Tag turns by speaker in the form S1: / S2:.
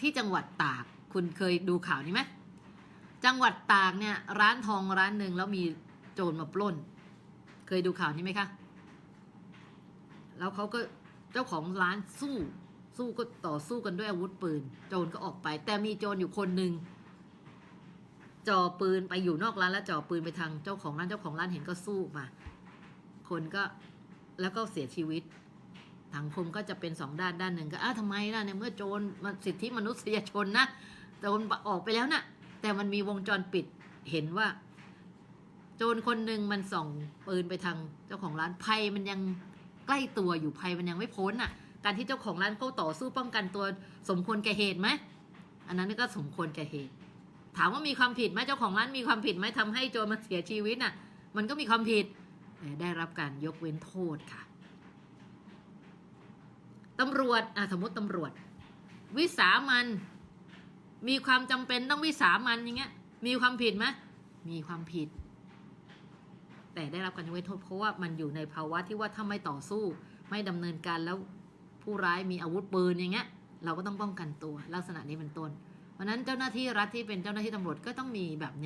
S1: ที่จังหวัดตาก คุณเคยดูข่าวนี้ไหมจังหวัดตากเนี่ย ร้านทองร้านหนึ่งแล้วมีโจรมาปล้น เคยดูข่าวนี้ไหมคะ แล้วเขาก็เจ้าของร้านสู้ สู้ก็ต่อสู้กันด้วยอาวุธปืน โจรก็ออกไป แต่มีโจรอยู่คนหนึ่งจ่อปืนไปอยู่นอกร้านแล้วจ่อปืนไปทางเจ้าของร้านเจ้าของร้านเห็นก็สู้มา คนก็แล้วก็เสียชีวิต สังคมก็จะเป็นสองด้านด้านหนึ่งก็อ้าวทำไมล่ะในเมื่อโจรมันสิทธิมนุษยชนนะโจรออกไปแล้วนะ่ะแต่มันมีวงจรปิดเห็นว่า โจรคนหนึ่งมันส่องปืนไปทางเจ้าของร้านภัยมันยังใกล้ตัวอยู่ภัยมันยังไม่พ้นน่ะ การที่เจ้าของร้านเขาต่อสู้ป้องกันตัวสมควรแก่เหตุไหมอันนั้นก็สมควรแก่เหตุ ถามว่ามีความผิดไหมเจ้าของร้านมีความผิดไหมทำให้โจรมันเสียชีวิตน่ะ มันก็มีความผิดได้รับการยกเว้นโทษค่ะ ตำรวจอะสมมติตำรวจ วิสามัน มีความจำเป็นต้องวิสามันอย่างเงี้ย มีความผิดไหมมีความผิด แต่ได้รับการยกเว้นโทษเพราะว่ามันอยู่ในภาวะที่ว่าถ้าไม่ต่อสู้ ไม่ดำเนินการแล้วผู้ร้ายมีอาวุธปืนอย่างเงี้ย เราก็ต้องป้องกันตัว ลักษณะนี้เป็นต้นเพราะฉะนั้นเจ้าหน้าที่รัฐที่เป็นเจ้าหน้าที่ตำรวจก็ต้องมีแบบเนี้ย